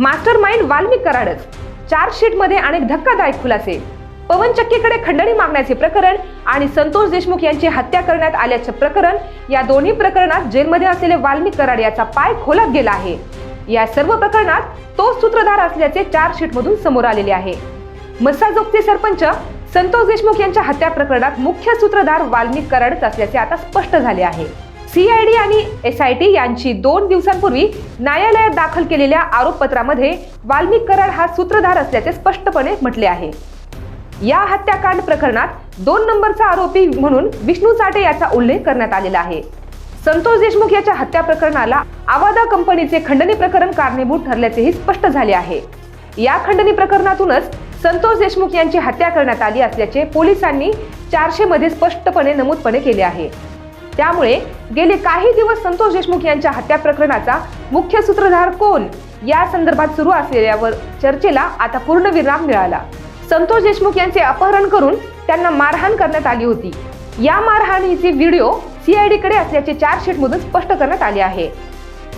Master mind Valmik कराडच. चार्जशीटमध्ये अनेक धक्कादायक खुलासे. पवन चक्कीकडे खंडणी मागण्याचे प्रकरण आणि संतोष देशमुख यांची हत्या करण्यात आल्याचे प्रकरण या दोन्ही प्रकरणात जेलमध्ये असलेले वाल्मिक कराड याचा पाय खोलात गेला आहे. या सर्व प्रकरणात तो सूत्रधार असल्याचे चार्जशीट मधून समोर आलेले आहे. मस्साजोगचे सरपंच संतोष देशमुख यांच्या हत्या प्रकरणात मुख्य सूत्रधार वाल्मिक कराडच असल्याचे आता स्पष्ट झाले आहे. सीआयडी आणि एस आय टी यांची दोन दिवसांपूर्वी न्यायालयात दाखल केलेल्या आरोपपत्रामध्ये वाल्मिक कराड हा सूत्रधार असल्याचे स्पष्टपणे म्हटले आहे. या हत्याकांड प्रकरणात दोन नंबरचा आरोपी म्हणून विष्णू चाटे याचा उल्लेख करण्यात आलेला आहे. संतोष देशमुख याच्या हत्या प्रकरणाला आवादा कंपनीचे खंडणी प्रकरण कारणीभूत ठरल्याचेही स्पष्ट झाले आहे. या खंडणी प्रकरणातूनच संतोष देशमुख यांची हत्या करण्यात आली असल्याचे पोलिसांनी चारशे मध्ये स्पष्टपणे नमूदपणे केले आहे. त्यामुळे गेले काही दिवस संतोष देशमुख यांच्या हत्या प्रकरणाचा मुख्य सूत्रधार कोण? या संदर्भात सुरू असलेल्यावर चर्चेला आता पूर्णविराम मिळाला. संतोष देशमुख यांचे अपहरण करून त्यांना मारहाण करण्यात आली होती. या मारहाणीचे व्हिडिओ सीआयडी कडे असल्याचे चार्जशीट मधून स्पष्ट करण्यात आले आहे.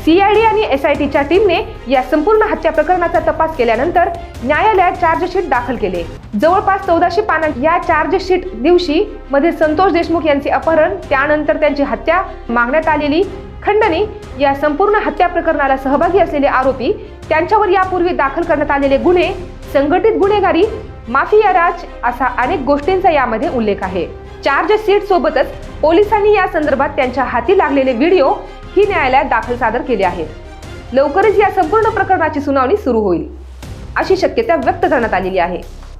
सीआयडी आणि एसआयटीच्या टीमने या संपूर्ण हत्या प्रकरणाचा तपास केल्यानंतर न्यायालयात चार्जशीट दाखल केले. जवळपास चौदाशे पाना या चार्जशीट दिवशी मध्ये संतोष देशमुख यांचे अपहरण त्यानंतर त्यांची हत्या मागण्यात आलेली खंडणी या संपूर्ण हत्या प्रकरणाला सहभागी असलेले आरोपी त्यांच्यावर यापूर्वी दाखल करण्यात आलेले गुन्हे संघटित गुन्हेगारी माफिया राज असा अनेक गोष्टींचा यामध्ये उल्लेख आहे. चार्जशीट सोबतच पोलिसांनी या संदर्भात त्यांच्या हाती लागलेले व्हिडिओ ही न्यायालयात दाखल सादर केली आहेत लवकरच या संपूर्ण प्रकरणाची सुनावणी सुरू होईल. अशी शक्यता व्यक्त करण्यात आलेली आहे.